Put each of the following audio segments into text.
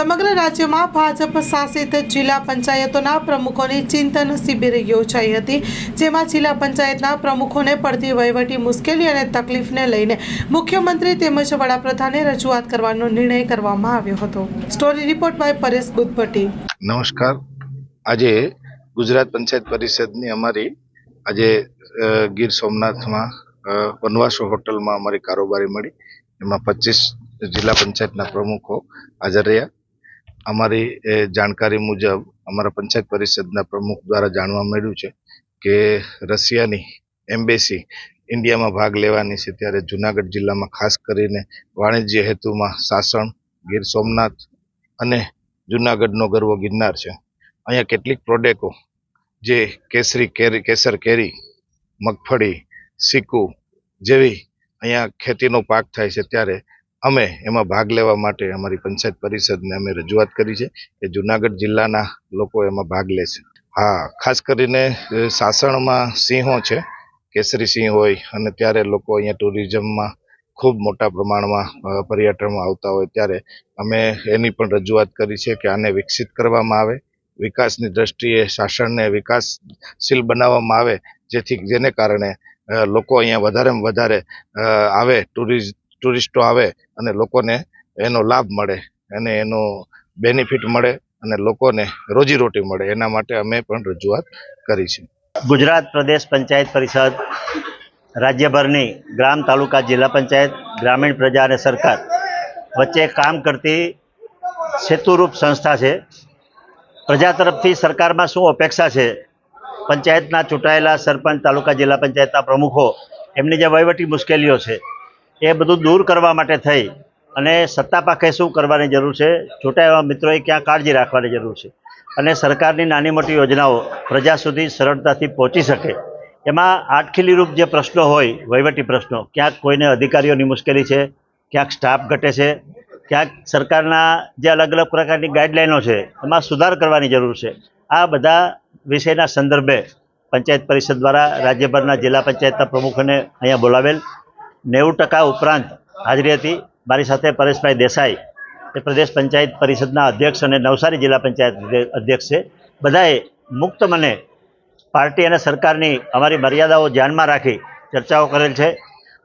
સમગ્ર રાજ્યમાં ભાજપ શાસિત જિલ્લા પંચાયતોના પ્રમુખોની ચિંતન શિબિર યોજાઈ હતી, જેમાં જિલ્લા પંચાયતના પ્રમુખોને પડતી વહીવટી મુશ્કેલી અને તકલીફને લઈને મુખ્યમંત્રી તેમજ વડાપ્રધાને રજૂઆત કરવાનો નિર્ણય કરવામાં આવ્યો હતો. Story report by Paresh Buddhbhatti નમસ્કાર. આજે ગુજરાત પંચાયત પરિષદની અમારી આજે ગીર સોમનાથમાં વનવાસો હોટલમાં અમારી કારોબારી મળી. એમાં પચીસ જિલ્લા પંચાયતના પ્રમુખો હાજર રહ્યા. અમારી જાણકારી મુજબ અમારા પંચાયત પરિષદના પ્રમુખ દ્વારા જાણવા મળ્યું છે કે રશિયાની એમ્બેસી ઇન્ડિયામાં ભાગ લેવાની છે ત્યારે જુનાગઢ જિલ્લામાં ખાસ કરીને વાણિજ્ય હેતુમાં સાસણ, ગીર સોમનાથ અને જુનાગઢનો ગર્વ ગિરનાર છે. અહીંયા કેટલીક પ્રોડક્ટો જે કેસરી કેરી, કેસર કેરી, મગફળી, સિક્કુ જેવી અહીંયા ખેતીનો પાક થાય છે ત્યારે અમે એમાં ભાગ લેવા માટે અમારી પંચાયત પરિષદને અમે રજૂઆત કરી છે કે જુનાગઢ જિલ્લાના લોકો એમાં ભાગ લેશે. હા, ખાસ કરીને સાસણમાં સિંહો છે, કેસરી સિંહ હોય અને ત્યારે લોકો અહીંયા ટુરિઝમમાં ખૂબ મોટા પ્રમાણમાં પર્યટનમાં આવતા હોય ત્યારે અમે એની પણ રજૂઆત કરી છે કે આને વિકસિત કરવામાં આવે, વિકાસની દ્રષ્ટિએ શાસનને વિકાસશીલ બનાવવામાં આવે, જેથી જેને કારણે લોકો અહીંયા વધારેમાં વધારે આવે ટુરિસ્ટ ટુરિસ્ટો આવે અને લોકોને એનો લાભ મળે અને એનો બેનિફિટ મળે અને લોકોને રોજીરોટી મળે. એના માટે અમે પણ રજૂઆત કરી છે. ગુજરાત પ્રદેશ પંચાયત પરિષદ રાજ્યભરની ગ્રામ તાલુકા જિલ્લા પંચાયત, ગ્રામીણ પ્રજા અને સરકાર વચ્ચે કામ કરતી સેતુરૂપ સંસ્થા છે. પ્રજા તરફથી સરકારમાં શું અપેક્ષા છે? પંચાયતના ચૂંટાયેલા સરપંચ તાલુકા જિલ્લા પંચાયતના પ્રમુખો, એમની જે વહીવટી મુશ્કેલીઓ છે એ બધું દૂર કરવા માટે થઈ. અને સત્તા પાખે શું કરવાની જરૂર છે? ચૂંટાયેલા મિત્રોએ ક્યાં કાળજી રાખવાની જરૂર છે? અને સરકારની નાની મોટી યોજનાઓ પ્રજા સુધી સરળતાથી પહોંચી શકે. એમાં આટખીલીરૂપ જે પ્રશ્નો હોય, વહીવટી પ્રશ્નો, ક્યાંક કોઈને અધિકારીઓની મુશ્કેલી છે, ક્યાંક સ્ટાફ ઘટે છે, ક્યાંક સરકારના જે અલગ અલગ પ્રકારની ગાઈડલાઈનો છે, એમાં સુધાર કરવાની જરૂર છે. આ બધા વિષયના સંદર્ભે પંચાયત પરિષદ દ્વારા રાજ્યભરના જિલ્લા પંચાયતના પ્રમુખોને અહીંયા બોલાવેલ. નેવું ટકા ઉપરાંત હાજરી હતી. મારી સાથે પરેશભાઈ દેસાઈ, એ પ્રદેશ પંચાયત પરિષદના અધ્યક્ષ અને નવસારી જિલ્લા પંચાયત અધ્યક્ષ છે. બધાએ મુક્ત મને પાર્ટી અને સરકારની અમારી મર્યાદાઓ ધ્યાનમાં રાખી ચર્ચાઓ કરેલ છે.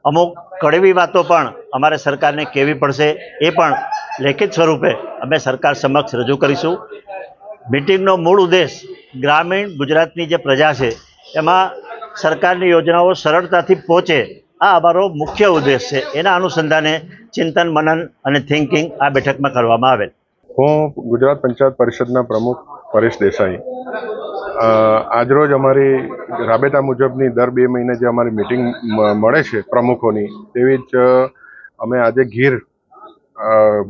અમુક કડવી વાતો પણ અમારે સરકારને કહેવી પડશે. એ પણ લેખિત સ્વરૂપે અમે સરકાર સમક્ષ રજૂ કરીશું. મિટિંગનો મૂળ ઉદ્દેશ ગ્રામીણ ગુજરાતની જે પ્રજા છે, એમાં સરકારની યોજનાઓ સરળતાથી પહોંચે આ અમારો મુખ્ય ઉદ્દેશ છે. એના અનુસંધાને ચિંતન, મનન અને થિંકિંગ આ બેઠકમાં કરવામાં આવેલ. હું ગુજરાત પંચાયત પરિષદના પ્રમુખ પરેશ દેસાઈ. આજરોજ અમારી રાબેતા મુજબની દર બે મહિને જે અમારી મિટિંગ મળે છે પ્રમુખોની, તેવી જ અમે આજે ગીર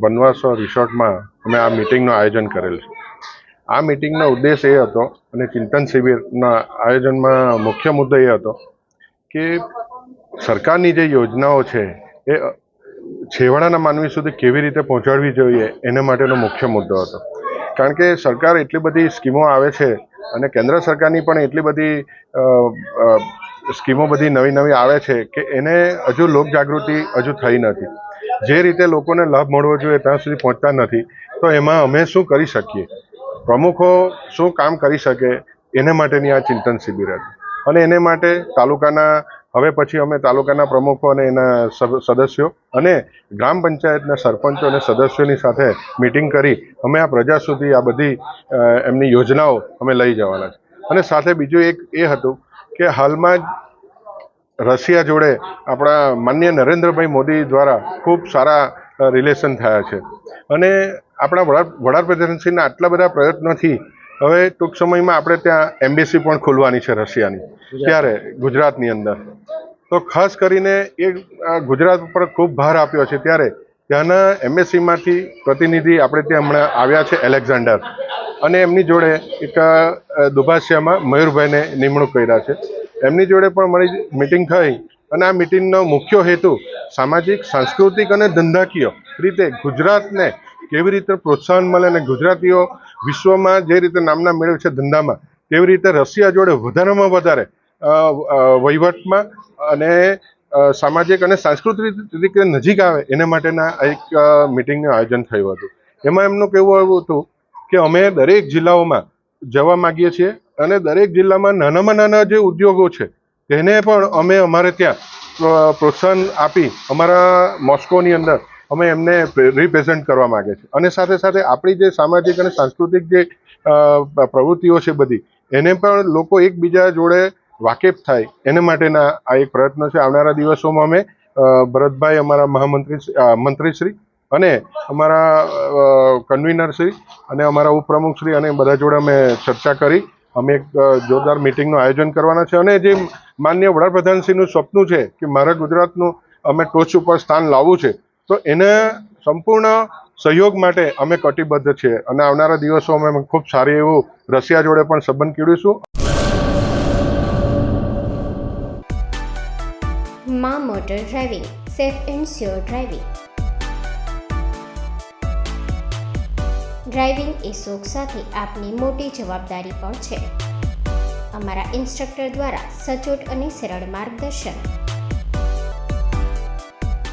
બનવાસો રિસોર્ટમાં અમે આ મિટિંગનું આયોજન કરેલ છે. આ મિટિંગનો ઉદ્દેશ એ હતો અને ચિંતન શિબિરના આયોજનમાં મુખ્ય મુદ્દો એ હતો કે સરકારની જે યોજનાઓ છે, એ છેવાડાના માનવી સુધી કેવી રીતે પહોંચાડવી જોઈએ, એના માટેનો મુખ્ય મુદ્દો હતો. કારણ કે સરકાર એટલી બધી સ્કીમો આવે છે અને કેન્દ્ર સરકારની પણ એટલી બધી સ્કીમો બધી નવી નવી આવે છે કે એને હજુ લોકજાગૃતિ હજુ થઈ નથી. જે રીતે લોકોને લાભ મળવો જોઈએ ત્યાં સુધી પહોંચતા નથી, તો એમાં અમે શું કરી શકીએ? પ્રમુખો શું કામ કરી શકે? એને માટેની આ ચિંતન શિબિર હતી. અને એને માટે તાલુકાના હવે પછી અમે તાલુકાના પ્રમુખો અને એના સદસ્યો અને ગ્રામ પંચાયતના સરપંચો અને સદસ્યોની સાથે મિટિંગ કરી અમે આ પ્રજા સુધી આ બધી એમની યોજનાઓ અમે લઈ જવાના છે. અને સાથે બીજું એક એ હતું કે હાલમાં જ રશિયા જોડે આપણા માન્ય નરેન્દ્રભાઈ મોદી દ્વારા ખૂબ સારા રિલેશન થયા છે. અને આપણા વડા, વડાપ્રધાનશ્રીના આટલા બધા પ્રયત્નોથી હવે ટૂંક સમયમાં આપણે ત્યાં એમ્બેસી પણ ખોલવાની છે રશિયાની. ત્યારે ગુજરાતની અંદર. તો ખાસ કરીને એ ગુજરાત ઉપર ખૂબ ભાર આપ્યો છે ત્યારે ત્યાંના એમએસસીમાંથી પ્રતિનિધિ આપણે ત્યાં હમણાં આવ્યા છે એલેક્ઝાન્ડર. અને એમની જોડે એક દુભાષિયામાં મયુરભાઈને નિમણૂક કર્યા છે. એમની જોડે પણ મારી મિટિંગ થઈ અને આ મિટિંગનો મુખ્ય હેતુ સામાજિક સાંસ્કૃતિક અને ધંધાકીય રીતે ગુજરાતને કેવી રીતે પ્રોત્સાહન મળે અને ગુજરાતીઓ વિશ્વમાં જે રીતે નામના મેળવે છે ધંધામાં તેવી રીતે રશિયા જોડે વધારેમાં વધારે વહીવટમાં અને સામાજિક અને સાંસ્કૃતિક રીતે નજીક આવે, એના માટેના એક મિટિંગનું આયોજન થયું હતું. એમાં એમનું કહેવું એવું હતું કે અમે દરેક જિલ્લાઓમાં જવા માગીએ છીએ અને દરેક જિલ્લામાં નાનામાં નાના જે ઉદ્યોગો છે, તેને પણ અમે અમારે ત્યાં પ્રોત્સાહન આપી અમારા મોસ્કોની અંદર અમે એમને રિપ્રેઝેન્ટ કરવા માગે છે. અને સાથે સાથે આપણી જે સામાજિક અને સાંસ્કૃતિક જે પ્રવૃત્તિઓ છે બધી, એને પણ લોકો એકબીજા જોડે વાકેફ થાય, એને માટેના આ એક પ્રયત્ન છે. આવનારા દિવસોમાં અમે ભરતભાઈ અમારા મહામંત્રી શ્રી- મંત્રીશ્રી અને અમારા કન્વીનર શ્રી અને અમારા ઉપપ્રમુખશ્રી અને બધા જોડે અમે ચર્ચા કરી. અમે એક જોરદાર મિટિંગનું આયોજન કરવાના છે. અને જે માન્ય વડાપ્રધાનશ્રીનું સપનું છે કે મારા ગુજરાતનું અમે ટોચ ઉપર સ્થાન લાવવું છે તો એને સંપૂર્ણ સહયોગ માટે અમે કટિબદ્ધ છીએ અને આવનારા દિવસોમાં અમે ખૂબ સારી એવું રશિયા જોડે પણ સંબંધ કેળવીશું. Maa motor driving, safe and sure driving. Driving એ શોખ સાથે આપની મોટી જવાબદારી પણ છે. અમારા ઇન્સ્ટ્રક્ટર દ્વારા સચોટ અને સરળ માર્ગદર્શન.